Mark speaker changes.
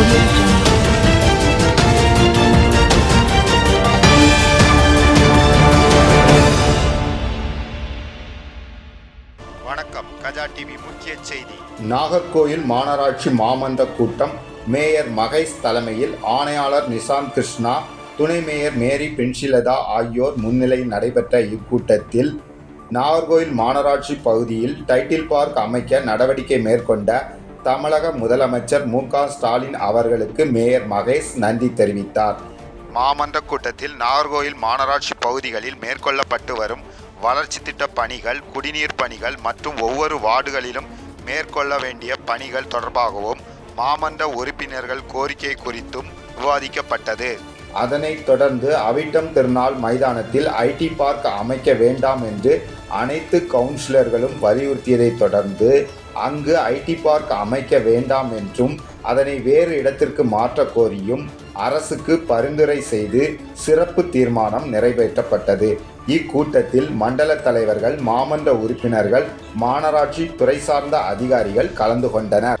Speaker 1: வணக்கம். கஜா டிவி முக்கிய செய்தி.
Speaker 2: நாகர்கோயில் மாநகராட்சி மாமன்ற கூட்டம். மேயர் மகேஷ் தலைமையில் ஆணையாளர் நிசாம் கிருஷ்ணா துணை மேயர் மேரி பென்சிலதா ஆகியோர் முன்னிலையில் நடைபெற்ற இக்கூட்டத்தில் நாகர்கோயில் மாநகராட்சி பகுதியில் டைட்டில் பார்க் அமைக்க நடவடிக்கை மேற்கொண்ட தமிழக முதலமைச்சர் மு ஸ்டாலின் அவர்களுக்கு மேயர் மகேஷ் நன்றி தெரிவித்தார். மாமன்ற கூட்டத்தில் நாகர்கோயில் மாநகராட்சி பகுதிகளில் மேற்கொள்ளப்பட்டு வரும் வளர்ச்சி திட்ட பணிகள் குடிநீர் பணிகள் மற்றும் ஒவ்வொரு வார்டுகளிலும் மேற்கொள்ள வேண்டிய பணிகள் தொடர்பாகவும் மாமன்ற உறுப்பினர்கள் கோரிக்கை குறித்தும் விவாதிக்கப்பட்டது. அதனைத் தொடர்ந்து அவிட்டம் திருநாள் மைதானத்தில் ஐடி பார்க் அமைக்க வேண்டாம் என்று அனைத்து கவுன்சிலர்களும் வலியுறுத்தியதைத் தொடர்ந்து அங்கு ஐடி பார்க் அமைக்க வேண்டாம் என்றும் அதனை வேறு இடத்திற்கு மாற்ற கோரியும் அரசுக்கு பரிந்துரை செய்து சிறப்பு தீர்மானம் நிறைவேற்றப்பட்டது. இக்கூட்டத்தில் மண்டல தலைவர்கள் மாமன்ற உறுப்பினர்கள் மாநகராட்சி துறை சார்ந்த அதிகாரிகள் கலந்து கொண்டனர்.